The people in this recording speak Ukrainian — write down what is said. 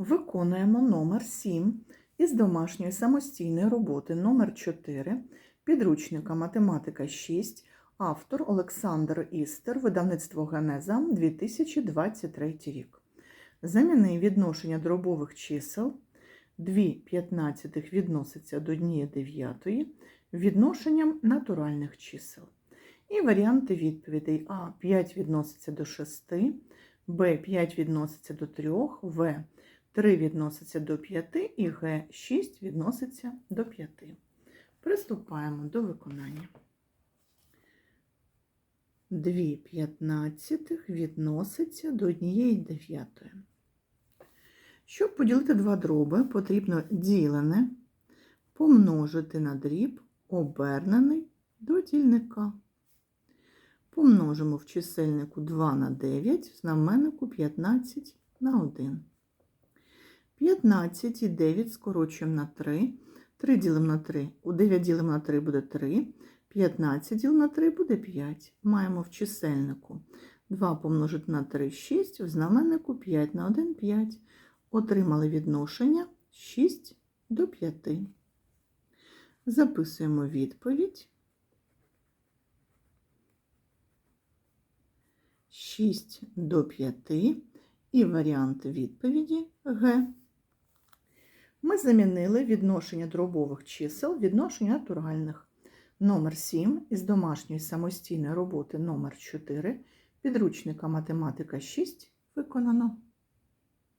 Виконуємо номер 7 із домашньої самостійної роботи номер 4 підручника математика 6, автор Олександр Істер, видавництво Генеза 2023 рік. Заміни відношення дробових чисел 2 п'ятнадцятих відноситься до 1 дев'ятої відношенням натуральних чисел. І варіанти відповідей А 5 відноситься до 6, Б 5 відноситься до 3, В 3 відноситься до 5 і Г 6 відноситься до 5. Приступаємо до виконання. 2 п'ятнадцятих відноситься до 1 дев'ятої. Щоб поділити два дроби, потрібно ділене помножити на дріб, обернений до дільника. Помножимо в чисельнику 2 на 9, в знаменнику 15 на 1. 15 і 9 скорочуємо на 3. 3 ділимо на 3. У 9 ділимо на 3 буде 3. 15 ділимо на 3 буде 5. Маємо в чисельнику 2 помножити на 3 6, в знаменнику 5 на 1 5. Отримали відношення 6 до 5. Записуємо відповідь. 6 до 5 і варіант відповіді Г. Ми замінили відношення дробових чисел відношення натуральних. Номер 7 із домашньої самостійної роботи номер 4 підручника математика 6 виконано.